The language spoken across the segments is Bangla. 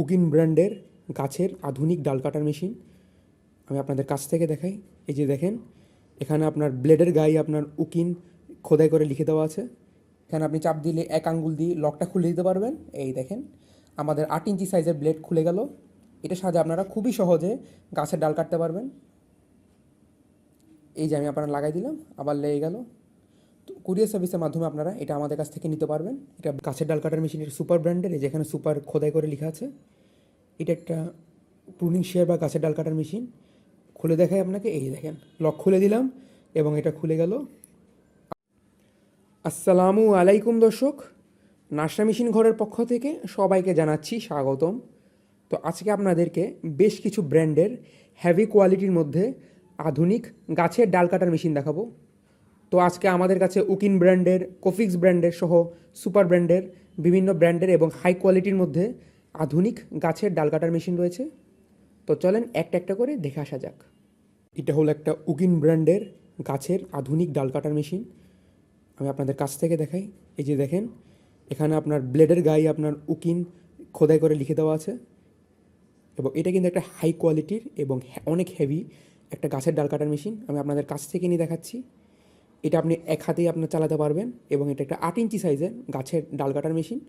উকিন ব্র্যান্ডের গাছের আধুনিক ডাল কাটার মেশিন। আমি আপনাদের কাছ থেকে দেখাই। এই যে দেখেন, এখানে আপনার ব্লেডের গায়ে আপনার উকিন খোদাই করে লিখে দেওয়া আছে। এখানে আপনি চাপ দিলে এক আঙ্গুল দিয়ে লকটা খুলে দিতে পারবেন। এই দেখেন, আমাদের আট ইঞ্চি সাইজের ব্লেড খুলে গেল। এটা সাহায্যে আপনারা খুবই সহজে গাছের ডাল কাটতে পারবেন। এই যে আমি আপনারা লাগাই দিলাম, আবার লেগে গেল। কুরিয়ার সার্ভিসের মাধ্যমে আপনারা এটা আমাদের কাছ থেকে নিতে পারবেন। এটা গাছের ডাল কাটার মেশিন এটা সুপার ব্র্যান্ডের যেখানে সুপার খোদাই করে লেখা আছে। এটা একটা প্রুনিং শেয়ার বা গাছের ডাল কাটার মেশিন। খুলে দেখায় আপনাকে, এই দেখেন, লক খুলে দিলাম এবং এটা খুলে গেল। আসসালামু আলাইকুম দর্শক নাশরা মেশিন ঘরের পক্ষ থেকে সবাইকে জানাচ্ছি স্বাগতম। তো আজকে আপনাদেরকে বেশ কিছু ব্র্যান্ডের হ্যাভি কোয়ালিটির মধ্যে আধুনিক গাছের ডাল কাটার মেশিন দেখাবো। তো আজকে আমাদের কাছে উকিন ব্র্যান্ডের, কোফিক্স ব্র্যান্ডের সহ সুপার ব্র্যান্ডের, বিভিন্ন ব্র্যান্ডের এবং হাই কোয়ালিটির মধ্যে আধুনিক গাছের ডাল কাটার মেশিন রয়েছে। তো চলেন একটা একটা করে দেখে আসা যাক। এটা হলো একটা উকিন ব্র্যান্ডের গাছের আধুনিক ডাল কাটার মেশিন আমি আপনাদের কাছ থেকে দেখাই। এই যে দেখেন, এখানে আপনার ব্লেডের গায়ে আপনার উকিন খোদাই করে লিখে দেওয়া আছে। এবং এটা কিন্তু একটা হাই কোয়ালিটির এবং অনেক হেভি একটা গাছের ডাল কাটার মেশিন আমি আপনাদের কাছ থেকে নিয়ে দেখাচ্ছি। এটা আপনি এক হাতেই আপনার চালাতে পারবেন এবং এটা একটা আট ইঞ্চি সাইজের গাছের ডাল কাটার মেশিন।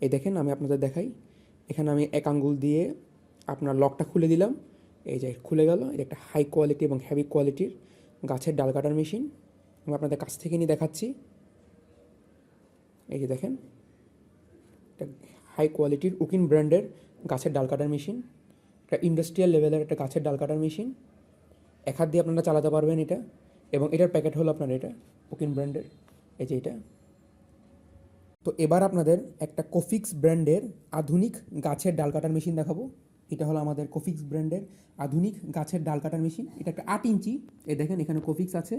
এই দেখেন, আমি আপনাদের দেখাই। এখানে আমি এক আঙ্গুল দিয়ে আপনার লকটা খুলে দিলাম। এই যে খুলে গেল, এটা একটা হাই কোয়ালিটি এবং হেভি কোয়ালিটির গাছের ডাল কাটার মেশিন। আমি আপনাদের কাছ থেকে নিয়ে দেখাচ্ছি। এই যে দেখেন একটা হাই কোয়ালিটির উকিন ব্র্যান্ডের গাছের ডাল কাটার মেশিন। একটা ইন্ডাস্ট্রিয়াল লেভেলের একটা গাছের ডাল কাটার মেশিন। এক হাত দিয়ে আপনারা চালাতে পারবেন এটা। এবং এটার প্যাকেট হলো আপনার এটা উকিন ব্র্যান্ডের এই যে এটা। তো এবার আপনাদের একটা কোফিক্স ব্র্যান্ডের আধুনিক গাছের ডাল কাটার মেশিন দেখাবো। এটা হলো আমাদের কোফিক্স ব্র্যান্ডের আধুনিক গাছের ডাল কাটার মেশিন। এটা একটা আট ইঞ্চি, এ দেখেন এখানে কোফিক্স আছে।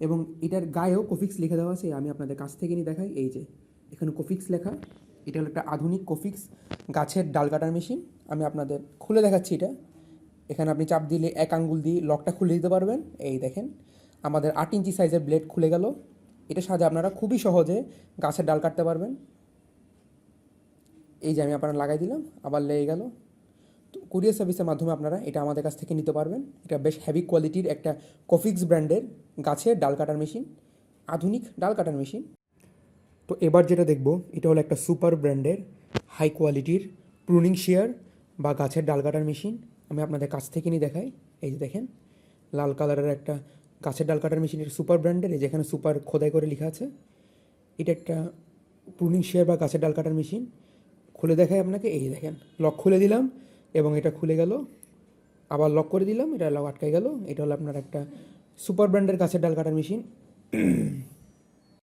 এবং এটার গায়েও কোফিক্স লিখে দেওয়া আছে, আমি আপনাদের কাছ থেকে নিয়ে দেখাই। এই যে, এখানে কোফিক্স লেখা। এটা হলো একটা আধুনিক কোফিক্স গাছের ডাল কাটার মেশিন। আমি আপনাদের খুলে দেখাচ্ছি এটা। এখানে আপনি চাপ দিলে এক আঙ্গুল দিয়ে লকটা খুলে দিতে পারবেন। এই দেখেন আমাদের আট ইঞ্চি সাইজের ব্লেড খুলে গেল। এটা সাহায্যে আপনারা খুবই সহজে গাছের ডাল কাটতে পারবেন। এই যে আমি আপনারা লাগাই দিলাম, আবার লেগে গেল। তো কুরিয়ার সার্ভিসের মাধ্যমে আপনারা এটা আমাদের কাছ থেকে নিতে পারবেন। এটা বেশ হেভি কোয়ালিটির একটা কফিক্স ব্র্যান্ডের গাছের ডাল কাটার মেশিন আধুনিক ডাল কাটার মেশিন তো এবার যেটা দেখব, এটা হলো একটা সুপার ব্র্যান্ডের হাই কোয়ালিটির প্রুনিং শেয়ার বা গাছের ডাল কাটার মেশিন আমি আপনাদের কাছ থেকে নিয়ে দেখাই। এই যে দেখেন, লাল কালারের একটা গাছের ডাল কাটার মেশিন এটা সুপার ব্র্যান্ডের যেখানে সুপার খোদাই করে লেখা আছে। এটা একটা প্রুনিং শেয়ার বা গাছের ডাল কাটার মেশিন। খুলে দেখায় আপনাকে, এই দেখেন, লক খুলে দিলাম এবং এটা খুলে গেল। আবার লক করে দিলাম, এটা লক আটকে গেল। এটা হলো আপনার একটা সুপার ব্র্যান্ডের গাছের ডাল কাটার মেশিন।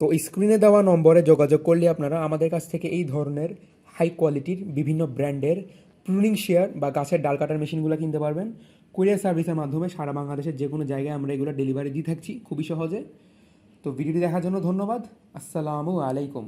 তো স্ক্রিনে দেওয়া নম্বরে যোগাযোগ করলে আপনারা আমাদের কাছ থেকে এই ধরনের হাই কোয়ালিটির বিভিন্ন ব্র্যান্ডের প্রুনিং শেয়ার বা গাছের ডাল কাটার মেশিনগুলো কিনতে পারবেন। কুরিয়ার সার্ভিসের মাধ্যমে সারা বাংলাদেশের যে কোনো জায়গায় আমরা এগুলো ডেলিভারি দিয়ে থাকছি খুবই সহজে। তো ভিডিওটি দেখার জন্য ধন্যবাদ। আসসালামু আলাইকুম।